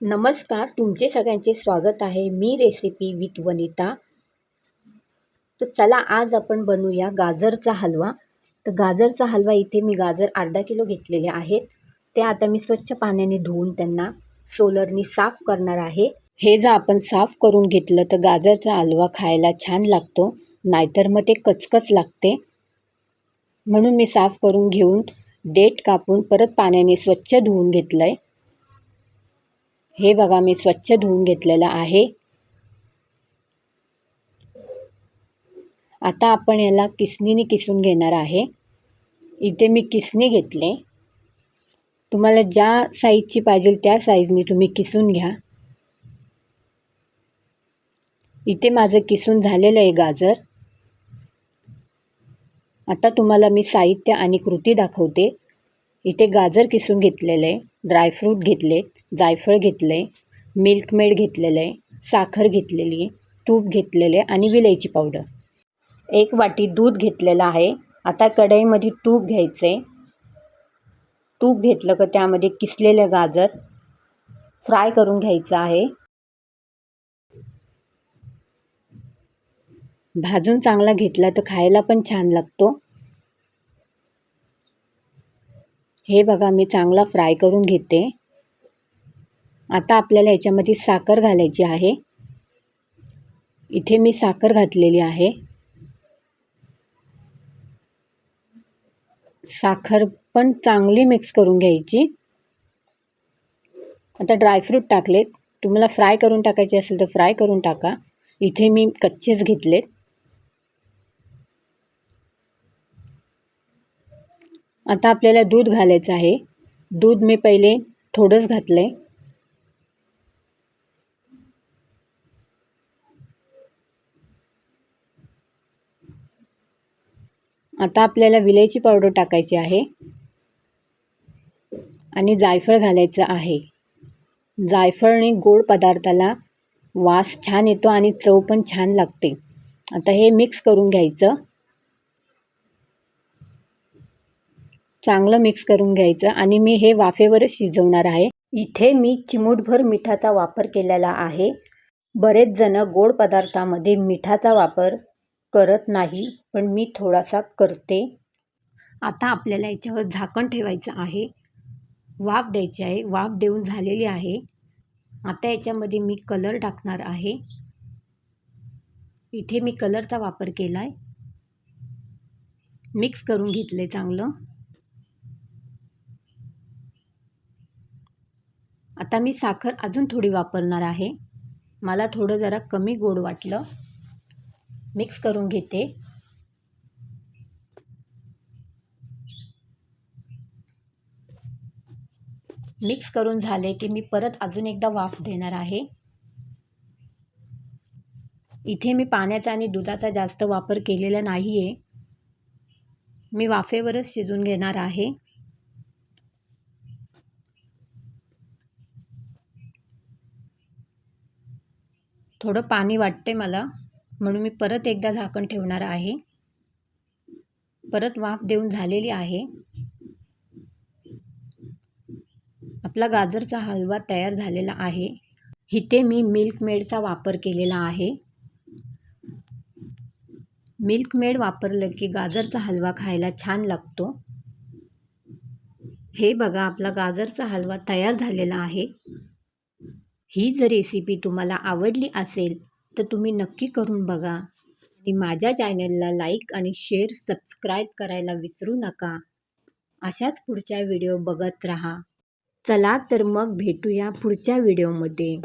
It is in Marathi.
नमस्कार तुमचे सगळ्यांचे स्वागत आहे. मी रेसिपी विथ वनिता. तर चला आज आपण बनवूया गाजरचा हलवा. तर गाजरचा हलवा इथे मी गाजर अर्धा किलो घेतलेले आहेत. ते आता मी स्वच्छ पाण्याने धुवून त्यांना सोलरनी साफ करणार आहे. हे जर आपण साफ करून घेतलं तर गाजरचा हलवा खायला छान लागतो. नाहीतर मग ते कचकच लागते. म्हणून मी साफ करून घेऊन डेट कापून परत पाण्याने स्वच्छ धुवून घेतलं आहे हे बघा मी स्वच्छ धुवून घेतलेलं आहे. आता आपण याला किसनीने किसून घेणार आहे. इथे मी किसणी घेतले. तुम्हाला ज्या साईजची पाहिजे त्या साईजने तुम्ही किसून घ्या. इथे माझं किसून झालेलं आहे गाजर. आता तुम्हाला मी साहित्य आणि कृती दाखवते. इथे गाजर किसून घेतलेलं आहे ड्रायफ्रूट घेतले जायफळ घेतले मिल्कमेड घेतलेलं आहे साखर घेतलेली तूप घेतलेले आणि विलायची पावडर एक वाटी दूध घेतलेलं आहे. आता कढईमध्ये तूप घ्यायचे. तूप घेतलं का त्यामध्ये किसलेलं गाजर फ्राय करून घ्यायचं आहे. भाजून चांगला घेतला तर खायला पण छान लागतो. हे बघा मी चांगला फ्राय करून घेते. आता आपल्याला याच्यामध्ये साखर घालायची आहे. इथे मी साखर घातलेली आहे. साखर पण चांगली मिक्स करून घ्यायची. आता ड्रायफ्रूट टाकलेत. तुम्हाला फ्राय करून टाकायचे असेल तर फ्राय करून टाका. इथे मी कच्चेच घेतलेत. आता आपल्याला दूध घालायचं आहे. दूध मी पहिले थोडंच घातलं आहे आता आपल्याला विलायची पावडर टाकायची आहे. आणि जायफळ घालायचं आहे. जायफळने गोड पदार्थाला वास छान येतो आणि चव पण छान लागते. आता हे मिक्स करून घ्यायचं. चांगलं मिक्स करून घ्यायचं आणि मी हे वाफेवरच शिजवणार आहे. इथे मी चिमूटभर मिठाचा वापर केलेला आहे. बरेच जण गोड पदार्थामध्ये मिठाचा वापर करत नाही पण मी थोडासा करते. आता आपल्याला याच्यावर झाकण ठेवायचं आहे. वाफ द्यायची आहे. वाफ देऊन झालेली आहे. आता याच्यामध्ये मी कलर टाकणार आहे. इथे मी कलरचा वापर केला आहे मिक्स करून घेतलं आहे चांगलं. आता मी साखर अजून थोडी वापरणार आहे. मला थोडं जरा कमी गोड वाटलं. मिक्स करून घेते. मिक्स करून झाले की मी परत अजून एकदा वाफ देणार आहे. इथे मी पाण्याचा आणि दुधाचा जास्त वापर केलेला नाही आहे मी वाफेवरच शिजून घेणार आहे. थोडं पाणी वाटते मला. म्हणून मी परत एकदा झाकण ठेवणार आहे. परत वाफ देऊन झालेली आहे. आपला गाजरचा हलवा तयार झालेला आहे. इथे मी मिल्कमेडचा वापर केलेला आहे. मिल्क मेड वापरलं की गाजरचा हलवा खायला छान लागतो. हे बघा आपला गाजरचा हलवा तयार झालेला आहे. ही जर रेसिपी तुम्हाला आवडली असेल तर तुम्ही नक्की करून बघा. आणि माझ्या चॅनलला लाईक आणि शेअर सबस्क्राईब करायला विसरू नका. अशाच पुढच्या व्हिडिओ बघत राहा. चला तर मग भेटूया पुढच्या व्हिडिओमध्ये